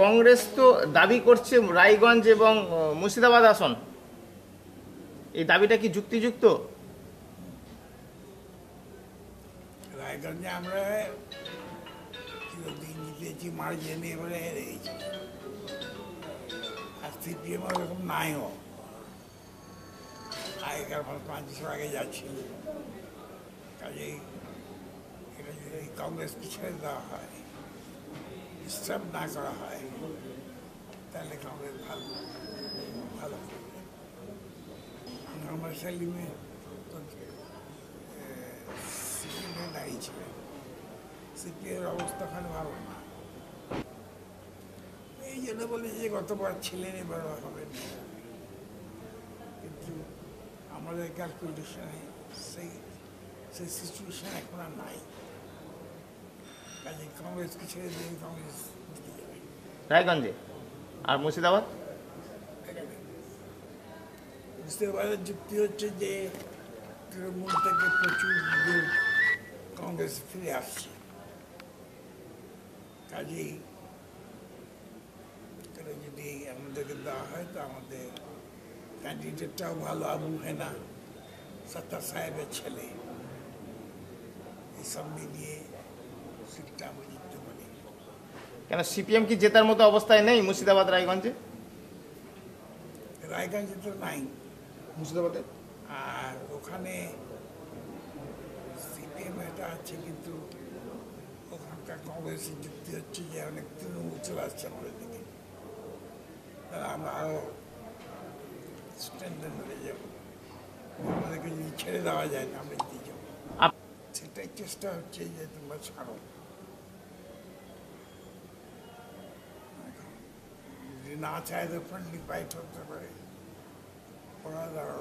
কংগ্রেস তো দাবি করছে রায়গঞ্জ এবং মুর্শিদাবাদ আসন। এই দাবিটা কি যুক্তিযুক্ত? রায়গঞ্জে আমরা চিরদিন জিতেছি মার্জিনে এবারে হেরে গেছি আর সিপিএম ওরকম নাইও আগেকার পাঁচ বছর আগে যাচ্ছিল। কাজেই এটা যদি কংগ্রেসকে ছেড়ে দেওয়া হয়। ডিস্টার্ব না করা হয় তাহলে কংগ্রেস ভালো ভালো করবে মোহাম্মদ সালিমে সিপিএমে দাঁড়িয়েছিলেন সিপিএমের অবস্থা ওখানে ভালো না এই জন্য বলে যে গতবার ছিলেন এবার হবে কিন্তু আমাদের ক্যালকুলেশনে সেই সেই সিচুয়েশন এখন আর নাই কংগ্রেস রায়গঞ্জে? আর মুর্শিদাবাদ? পারার যুক্তি হচ্ছে যে তৃণমূল থেকে প্রচুর কংগ্রেস ফিরে আসছে। কাজেই যদি আমাদেরকে দেওয়া হয়, তো আমাদের ক্যান্ডিডেটটাও ভালো আবু হেনা, সত্তার সাহেবের ছেলে। এইসব মিলিয়ে সিটটা আমরা জিততে পারি কেন সিপিএম কি জেতার মতো অবস্থায় নেই মুর্শিদাবাদ রায়গঞ্জে? রায়গঞ্জে তো নাই। মুর্শিদাবাদে? আর ওখানে সিপিএম এটা আছে কিন্তু ওখানকার কংগ্রেসের যুক্তি হচ্ছে যে অনেক তৃণমূল চলে আসছে আমাদের দিকে। আমরা আরও স্ট্যান্ডার্ড হয়ে যাব। আমাদেরকে যদি ছেড়ে দেওয়া যায় না আমরা জিতে যাব। সেটাই চেষ্টা হচ্ছে যে তোমরা ছাড়ো। না চায় তো ফ্রেন্ডলি ফাইট হতে পারে ওরা ধরো